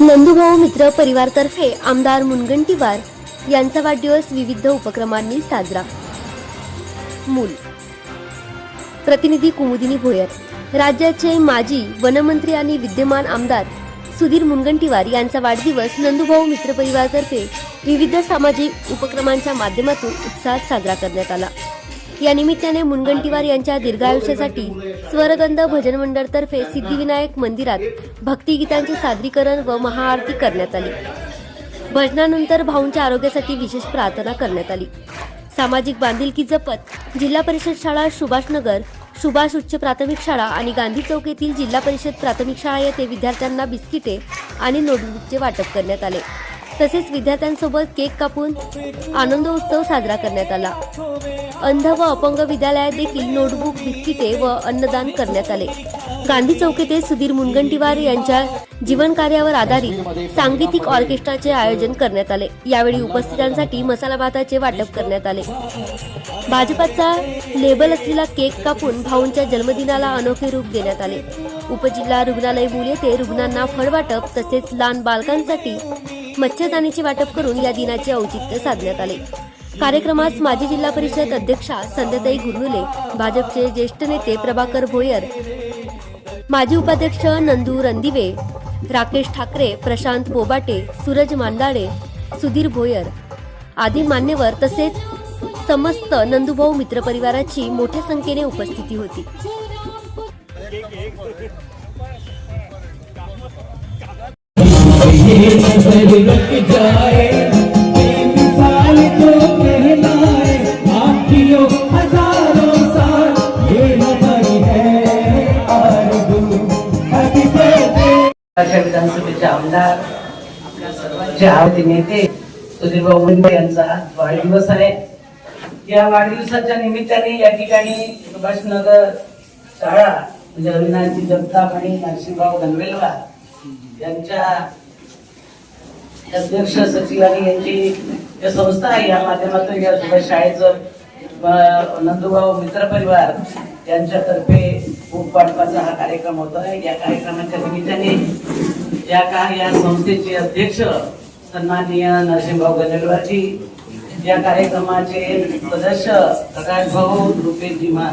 नंदुभाऊ मित्र परिवारतर्फे आमदार मुनगंटीवार यांचा वाढदिवस विविध उपक्रमांनी साजरा. मूल. प्रतिनिधी कुमुदिनी भोयर. राज्याचे माजी वनमंत्री आणि विद्यमान आमदार सुधीर मुनगंटीवार यांचा वाढदिवस नंदुभाऊ मित्र परिवारतर्फे विविध सामाजिक उपक्रमांच्या माध्यमातून उत्साहात साजरा करण्यात आला. या निमित्ताने मुनगंटीवार यांच्या दीर्घायुष्यासाठी स्वरगंध भजन मंडळतर्फे सिद्धिविनायक मंदिरात भक्तिगीतांचे सादरीकरण व महाआरती करण्यात आली. भजनानंतर भाऊंच्या आरोग्यासाठी विशेष प्रार्थना करण्यात आली. सामाजिक बांधिलकी जपत जिल्हा परिषद शाळा सुभाषनगर सुभाष उच्च प्राथमिक शाळा आणि गांधी चौक येथील जिल्हा परिषद प्राथमिक शाळा येथे विद्यार्थ्यांना बिस्किटे आणि नोटबुकचे वाटप करण्यात आले. तसेच विद्यार्थ्यांसोबत केक कापून आनंद उत्सव साजरा करण्यात आला. अंध व अपंग विद्यालयात देखील नोटबुक बिस्किटे व अन्नदान करण्यात आले. गांधी चौक येथे सुधीर मुनगंटीवार यांच्या जीवन कार्यावर आधारित सांगीतिक ऑर्केस्ट्राचे आयोजन करण्यात आले. यावेळी उपस्थितांसाठी मसाला भाताचे वाटप करण्यात आले. भाजपाचा लेबल असलेला केक कापून भाऊंच्या जन्मदिनाला अनोखे रूप देण्यात आले. उपजिल्हा रुग्णालय मूल येथे रुग्णांना फळवाटप तसेच लहान बालकांसाठी मच्छरदानीचे वाटप करून या दिनाचे औचित्य साधण्यात आले. कार्यक्रमास माजी जिल्हा परिषद अध्यक्षा संध्याताई गुरनुले भाजपचे ज्येष्ठ नेते प्रभाकर भोयर माजी उपाध्यक्ष नंदू रणदिवे राकेश ठाकरे प्रशांत बोबाटे सूरज मांदाडे सुधीर भोयर आदी मान्यवर तसेच समस्त नंदुभाऊ मित्र परिवाराची मोठ्या संख्येने उपस्थिती होती. विधानसभेचे आमदार आपल्या सर्वांचे आवडते नेते सुधीरभाऊ मुंडे यांचा वाढदिवस आहे या वाढदिवसाच्या निमित्ताने या ठिकाणी सुभाषनगर शाळा म्हणजे अविनाशजी जगताप आणि नरसिंहभाऊ गणवेलवार यांच्या अध्यक्ष सचिवांनी यांची या संस्था आहे या माध्यमातून या शाळेचं नंदूभाऊ नंदुभाऊ मित्र परिवार यांच्यातर्फे खूप वाटपाचा हा कार्यक्रम होता आहे या कार्यक्रमाच्या निमित्ताने या का या संस्थेचे अध्यक्ष सन्माननीय नरसिंहभाऊ गणेलवारजी या कार्यक्रमाचे सदस्य प्रकाश भाऊ रुपेशजी मा